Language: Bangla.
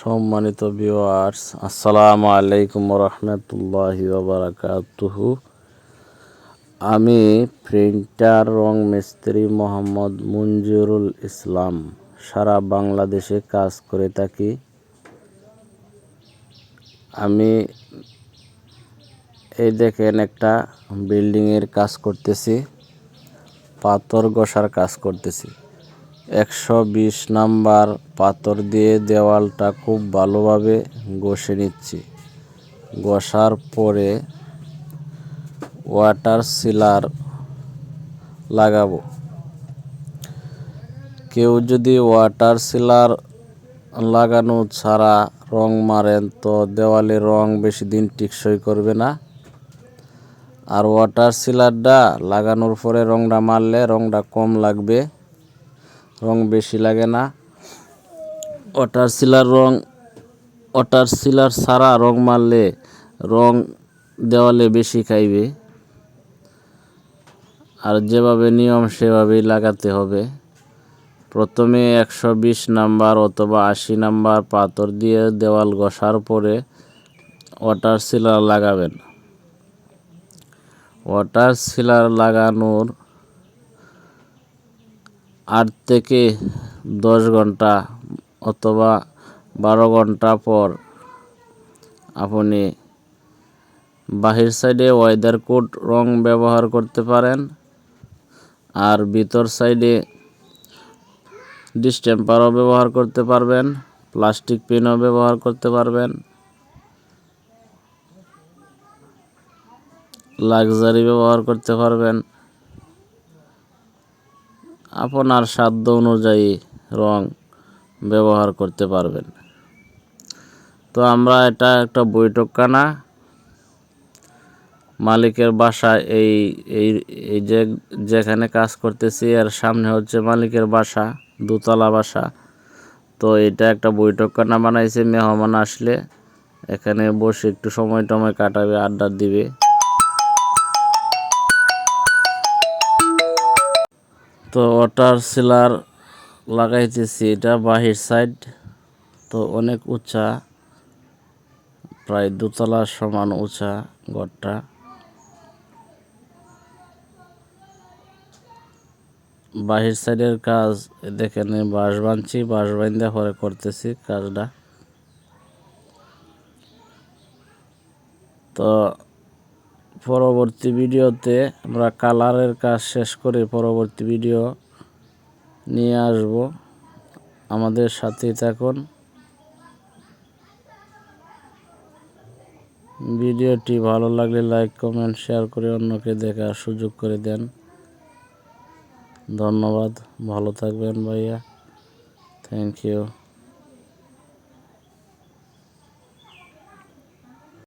সম্মানিত ভিউয়ার্স আসসালামু আলাইকুম রহমতুল্লাহি বারাকাতুহু আমি প্রিন্টার রং মিস্ত্রি মোহাম্মদ মঞ্জুরুল ইসলাম। সারা বাংলাদেশে কাজ করে থাকি। আমি এই দেখেন একটা বিল্ডিংয়ের কাজ করতেছি, পাথর গসার কাজ করতেছি। একশো বিশ নাম্বার পাথর দিয়ে দেওয়ালটা খুব ভালোভাবে ঘষে নিচ্ছি। ঘষার পরে ওয়াটার সিলার লাগাবো। কেউ যদি ওয়াটার সিলার লাগানো ছাড়া রং মারেন, তো দেওয়ালে রং বেশি দিন টিকসই করবে না। আর ওয়াটার সিলারটা লাগানোর পরে রংটা মারলে রংটা কম লাগবে। রং বেশি লাগে না। ওয়াটার সিলার রং ওয়াটার সিলার ছাড়া রং মারলে রং দেওয়ালে বেশি খাইবে। আর যেভাবে নিয়ম সেভাবেই লাগাতে হবে। প্রথমে একশো বিশ নাম্বার অথবা আশি নাম্বার পাথর দিয়ে দেওয়াল ঘষার পরে ওয়াটার সিলার লাগাবেন। ওয়াটার সিলার লাগানোর আট থেকে দশ ঘণ্টা অথবা বারো ঘণ্টা পর আপনি বাহির সাইডে ওয়েদার কোড রং ব্যবহার করতে পারেন আর ভিতর সাইডে ডিস্টেম্পারও ব্যবহার করতে পারবেন প্লাস্টিক পেনও ব্যবহার করতে পারবেন লাক্সারি ব্যবহার করতে পারবেন। আপনার সাধ্য অনুযায়ী রং ব্যবহার করতে পারবেন। তো আমরা এটা একটা বৈঠকখানা। মালিকের বাসা এই এই যে, যেখানে কাজ করতেছি, এর সামনে হচ্ছে মালিকের বাসা, দোতলা বাসা। তো এটা একটা বৈঠকখানা বানাইছে, মেহমান আসলে। এখানে বসে একটু সময় টময় কাটাবে, আড্ডা দিবে। তো ওয়াটার সিলার লাগাইতেছি, এটা বাহির সাইড। তো অনেক উঁচা, প্রায় দোতলার সমান উঁচা ঘরটা। বাহির সাইডের কাজ দেখেন বাঁশ বাঁধছি, বাঁশ বান্ধা পরে করতেছি কাজটা। তো পরবর্তী ভিডিওতে আমরা কালারের কাজ শেষ করে পরবর্তী ভিডিও নিয়ে আসব। আমাদের সাথেই থাকুন। ভিডিওটি ভালো লাগলে লাইক, কমেন্ট, শেয়ার করে অন্যকে দেখার সুযোগ করে দেন। ধন্যবাদ। ভালো থাকবেন ভাইয়া। Thank you.